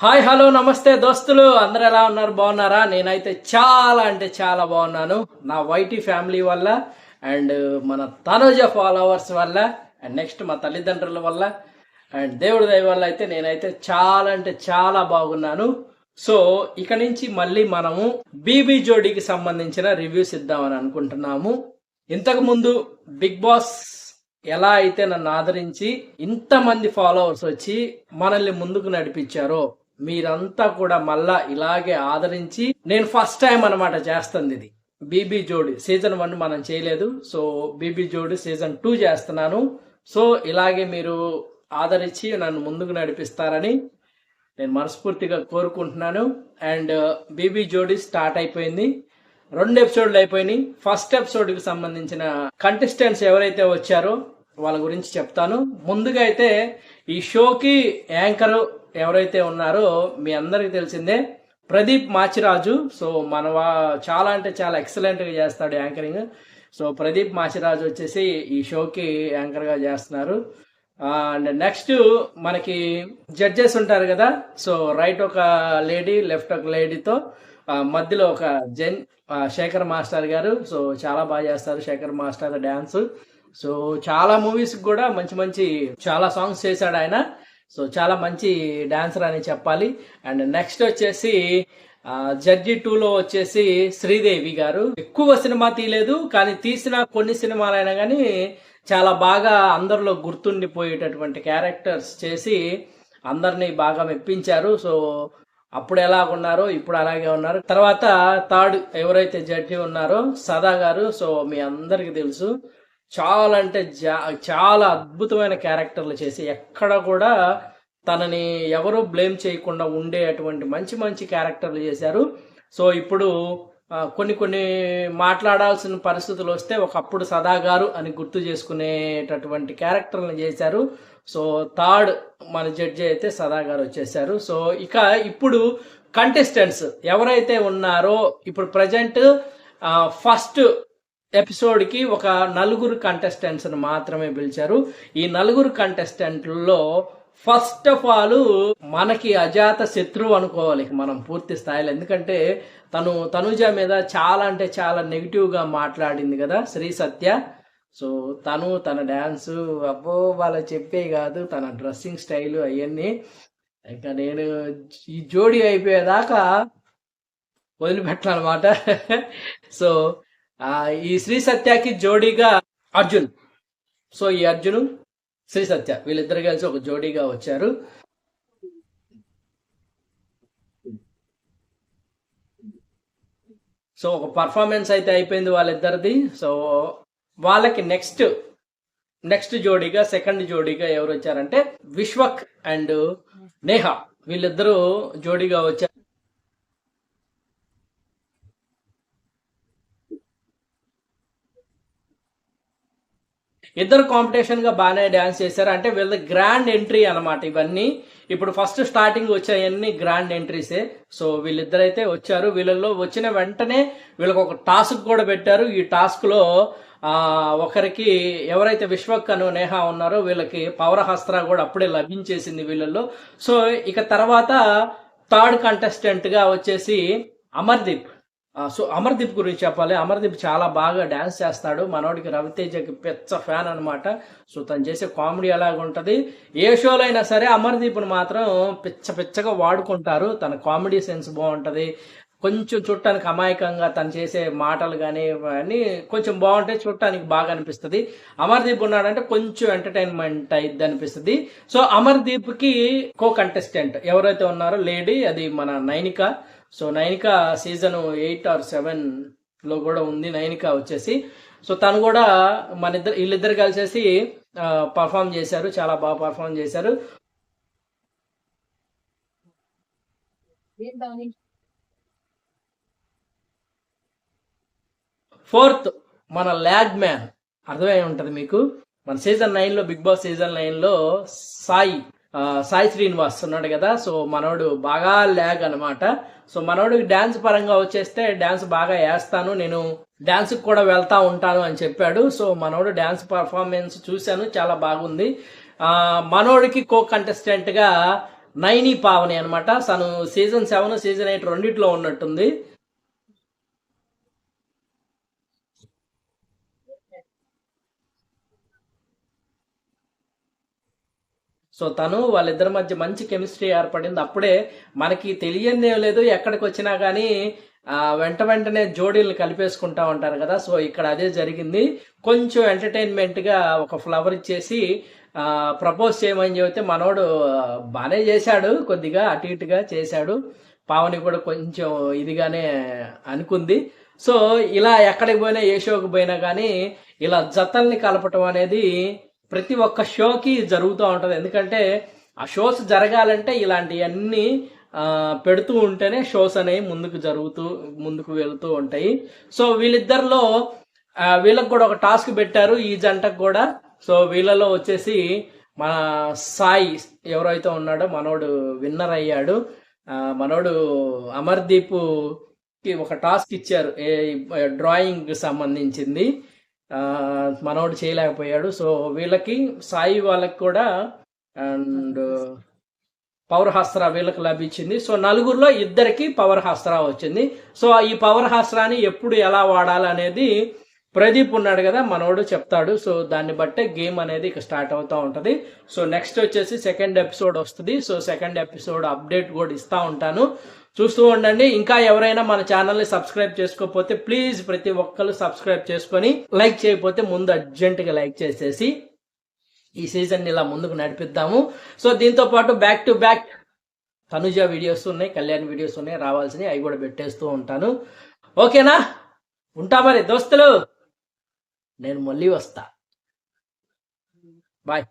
Hi hello నమస్తే దోస్తులు. అందరు ఎలా ఉన్నారు? బాగున్నారా? నేనైతే చాలా అంటే చాలా బాగున్నాను. నా వైటీ ఫ్యామిలీ వల్ల అండ్ మన తనుజ ఫాలోవర్స్ వల్ల అండ్ నెక్స్ట్ మా తల్లిదండ్రుల వల్ల అండ్ దేవుడి దయ వల్ల అయితే నేనైతే చాలా అంటే చాలా బాగున్నాను. సో ఇక నుంచి మళ్ళీ మనము బీబీ జోడీకి సంబంధించిన రివ్యూస్ ఇద్దామని అనుకుంటున్నాము. ఇంతకుముందు బిగ్ బాస్ ఎలా అయితే నన్ను ఆదరించి ఇంతమంది ఫాలోవర్స్ వచ్చి మనల్ని ముందుకు నడిపించారో మీరంతా కూడా మళ్ళా ఇలాగే ఆదరించి నేను ఫస్ట్ టైం అన్నమాట చేస్తుంది ఇది. బీబీ జోడి సీజన్ వన్ మనం చేయలేదు. So BB Jodi season two చేస్తున్నాను. సో ఇలాగే మీరు ఆదరించి నన్ను ముందుకు నడిపిస్తారని నేను మనస్ఫూర్తిగా కోరుకుంటున్నాను. అండ్ బీబీ జోడి స్టార్ట్ అయిపోయింది. రెండు ఎపిసోడ్లు అయిపోయినాయి. ఫస్ట్ ఎపిసోడ్కి సంబంధించిన కంటెస్టెంట్స్ ఎవరైతే వచ్చారో వాళ్ళ గురించి చెప్తాను. ముందుగా అయితే ఈ షోకి యాంకర్ ఎవరైతే ఉన్నారో మీ అందరికి తెలిసిందే ప్రదీప్ మాచిరాజు. సో మన వా- చాలా అంటే చాలా ఎక్సలెంట్గా చేస్తాడు యాంకరింగ్. సో ప్రదీప్ మాచిరాజు వచ్చేసి ఈ షోకి యాంకర్గా చేస్తున్నారు. అండ్ నెక్స్ట్ మనకి జడ్జెస్ ఉంటారు కదా సో రైట్ ఒక లేడీ లెఫ్ట్ ఒక లేడీతో మధ్యలో ఒక జెన్ శేఖర్ మాస్టర్ గారు. సో చాలా బాగా చేస్తారు శేఖర్ మాస్టర్ డ్యాన్స్ సో చాలా మూవీస్ కూడా మంచి మంచి చాలా సాంగ్స్ చేశాడు ఆయన. సో చాలా మంచి డాన్సర్ అని చెప్పాలి. అండ్ నెక్స్ట్ వచ్చేసి జడ్జి టూలో వచ్చేసి శ్రీదేవి గారు. ఎక్కువ సినిమా తీయలేదు కానీ తీసిన కొన్ని సినిమాలైనా కానీ చాలా బాగా అందరిలో గుర్తుండిపోయేటటువంటి క్యారెక్టర్స్ చేసి అందరినీ బాగా మెప్పించారు. సో అప్పుడు ఎలా ఉన్నారో ఇప్పుడు అలాగే ఉన్నారు. తర్వాత థర్డ్ ఎవరైతే జడ్జి ఉన్నారో సదా గారు సో మీ అందరికి తెలుసు. చాలా అంటే జా- చాలా అద్భుతమైన క్యారెక్టర్లు చేసి ఎక్కడ కూడా తనని ఎవరూ బ్లేమ్ చేయకుండా ఉండేటువంటి మంచి మంచి క్యారెక్టర్లు చేశారు. సో ఇప్పుడు కొన్ని కొన్ని మాట్లాడాల్సిన పరిస్థితులు వస్తే ఒకప్పుడు సదాగారు అని గుర్తు చేసుకునేటటువంటి క్యారెక్టర్లను చేశారు. సో థర్డ్ మన జడ్జి అయితే సదాగారు వచ్చేసారు సో ఇక ఇప్పుడు కంటెస్టెంట్స్ ఎవరైతే ఉన్నారో ఇప్పుడు ప్రజెంట్ ఫస్ట్ ఎపిసోడ్కి ఒక నలుగురు కంటెస్టెంట్స్ని మాత్రమే పిలిచారు. ఈ నలుగురు కంటెస్టెంట్లలో ఫస్ట్ ఆఫ్ ఆల్ మనకి అజాత శత్రువు అనుకోవాలి. మనం పూర్తి స్థాయిలో. ఎందుకంటే తను తనుజ మీద చాలా అంటే చాలా నెగిటివ్గా మాట్లాడింది కదా శ్రీ సత్య. సో తను తన డ్యాన్స్ అబ్బో వాళ్ళ చెప్పే కాదు. తన డ్రెస్సింగ్ స్టైల్ అవన్నీ ఇంకా నేను ఈ జోడీ అయిపోయేదాకా వదిలిపెట్టాలన్నమాట. సో ఈ శ్రీ సత్యకి జోడీగా అర్జున్. సో ఈ అర్జును శ్రీ సత్య వీళ్ళిద్దరు కలిసి ఒక జోడీగా వచ్చారు. సో ఒక పర్ఫార్మెన్స్ అయితే అయిపోయింది వాళ్ళిద్దరిది. సో వాళ్ళకి నెక్స్ట్ నెక్స్ట్ జోడీగా సెకండ్ జోడీగా ఎవరు వచ్చారంటే విశ్వక్ అండ్ నేహా. వీళ్ళిద్దరూ జోడీగా వచ్చారు. ఇద్దరు కాంపిటీషన్గా బాగానే డాన్స్ చేశారు. అంటే వీళ్ళ గ్రాండ్ ఎంట్రీ అన్నమాట ఇవన్నీ. ఇప్పుడు ఫస్ట్ స్టార్టింగ్ వచ్చాయన్నీ గ్రాండ్ ఎంట్రీసే సో వీళ్ళిద్దరైతే వచ్చారు. వీళ్ళల్లో వచ్చిన వెంటనే వీళ్ళకి ఒక టాస్క్ కూడా పెట్టారు. ఈ టాస్క్లో ఆ ఒకరికి ఎవరైతే విశ్వక్ అను నేహ ఉన్నారో వీళ్ళకి పౌరహస్త్ర కూడా అప్పుడే లభించేసింది వీళ్ళల్లో. సో ఇక తర్వాత థర్డ్ కంటెస్టెంట్గా వచ్చేసి అమర్దీప్. సో అమర్దీప్ గురించి చెప్పాలి. అమర్దీప్ చాలా బాగా డ్యాన్స్ చేస్తాడు. మనోడికి రవితేజకి పెద్ద ఫ్యాన్ అన్నమాట. సో తను చేసే కామెడీ ఎలాగుంటుంది ఏ షోలో అయినా సరే అమర్దీప్ని మాత్రం పిచ్చ పిచ్చగా వాడుకుంటారు. తన కామెడీ సెన్స్ బాగుంటుంది. కొంచెం చూడటానికి అమాయకంగా తను చేసే మాటలు కానీ అన్నీ కొంచెం బాగుంటాయి చూడటానికి బాగా అనిపిస్తుంది. అమర్దీప్ ఉన్నాడంటే కొంచెం ఎంటర్టైన్మెంట్ అయింది అనిపిస్తుంది. సో అమర్దీప్కి కో కంటెస్టెంట్ ఎవరైతే ఉన్నారో లేడీ అది మన Nainika. So Nainika season eight or సెవెన్లో కూడా ఉంది నైనిక వచ్చేసి. సో తను కూడా మన ఇద్దరు వీళ్ళిద్దరు కలిసేసి పర్ఫామ్ చేశారు చాలా బాగా పర్ఫామ్ చేశారు. ఫోర్త్ మన ల్యాగ్ మ్యాన్. అర్థమై ఉంటది మీకు? మన సీజన్ నైన్లో బిగ్ బాస్ సీజన్ నైన్లో సాయి. సాయి శ్రీనివాస్ ఉన్నాడు కదా సో మనోడు బాగా ల్యాగ్ అనమాట సో మనోడు డ్యాన్స్ పరంగా వచ్చేస్తే డ్యాన్స్ బాగా వేస్తాను నేను డ్యాన్స్కి కూడా వెళ్తా ఉంటాను అని చెప్పాడు. సో మనోడు డ్యాన్స్ పర్ఫార్మెన్స్ చూశాను చాలా బాగుంది. మనోడికి కో కంటెస్టెంట్గా నైనీ నైని పావని అనమాట తను సీజన్ సెవెన్ సీజన్ ఎయిట్ రెండిట్లో ఉన్నట్టుంది. సో తను వాళ్ళిద్దరి మధ్య మంచి కెమిస్ట్రీ ఏర్పడింది. అప్పుడే మనకి తెలియంది లేదు ఎక్కడికి వచ్చినా కానీ వెంట వెంటనే జోడీలు కలిపేసుకుంటా ఉంటారు కదా. సో ఇక్కడ అదే జరిగింది. కొంచెం ఎంటర్టైన్మెంట్గా ఒక ఫ్లవర్ ఇచ్చేసి ప్రపోజ్ చేయమని చెబితే మనోడు బాగానే చేశాడు. కొద్దిగా అటు ఇటుగా చేశాడు. పావని కూడా కొంచెం ఇదిగానే అనుకుంది. సో ఇలా ఎక్కడికి పోయినా ఏ షోకి పోయినా కానీ ఇలా జతల్ని కలపటం అనేది ప్రతి ఒక్క షోకి జరుగుతూ ఉంటుంది. ఎందుకంటే ఆ షోస్ జరగాలంటే ఇలాంటివన్నీ పెడుతూ ఉంటేనే షోస్ అనేవి ముందుకు జరుగుతూ ముందుకు వెళుతూ ఉంటాయి. సో వీళ్ళిద్దరిలో వీళ్ళకి కూడా ఒక టాస్క్ పెట్టారు ఈ జంటకు కూడా. సో వీళ్ళలో వచ్చేసి మన సాయి ఎవరైతే ఉన్నాడో మనోడు విన్నర్ అయ్యాడు. మనోడు అమర్దీప్కి ఒక టాస్క్ ఇచ్చారు ఏ డ్రాయింగ్ సంబంధించింది. మనోడు చేయలేకపోయాడు. సో వీళ్ళకి సాయి వాళ్ళకి కూడా అండ్ పవర్హాస్త్ర వీళ్ళకి లభించింది. సో నలుగురిలో ఇద్దరికి పవర్ హాస్త్ర వచ్చింది. సో ఈ పవర్ హాస్త్రాన్ని ఎప్పుడు ఎలా వాడాలనేది ప్రదీప్ ఉన్నాడు కదా మనోడు చెప్తాడు. సో దాన్ని బట్టే గేమ్ అనేది ఇక స్టార్ట్ అవుతూ ఉంటుంది. సో నెక్స్ట్ వచ్చేసి సెకండ్ ఎపిసోడ్ వస్తుంది. సో సెకండ్ ఎపిసోడ్ అప్డేట్ కూడా ఇస్తూ ఉంటాను. చూస్తూ ఉండండి. ఇంకా ఎవరైనా మన ఛానల్ని సబ్స్క్రైబ్ చేసుకోకపోతే ప్లీజ్ ప్రతి ఒక్కరు సబ్స్క్రైబ్ చేసుకొని లైక్ చేయకపోతే ముందు అర్జెంటుగా లైక్ చేసేసి ఈ సీజన్ ఇలా ముందుకు నడిపిద్దాము. సో దీంతో పాటు back to back Tanuja videos ఉన్నాయి కళ్యాణ్ వీడియోస్ ఉన్నాయి రావాల్సినవి అవి కూడా పెట్టేస్తూ ఉంటాను. ఓకేనా? ఉంటా మరి దోస్తులు! నేను మళ్ళీ వస్తా. బాయ్.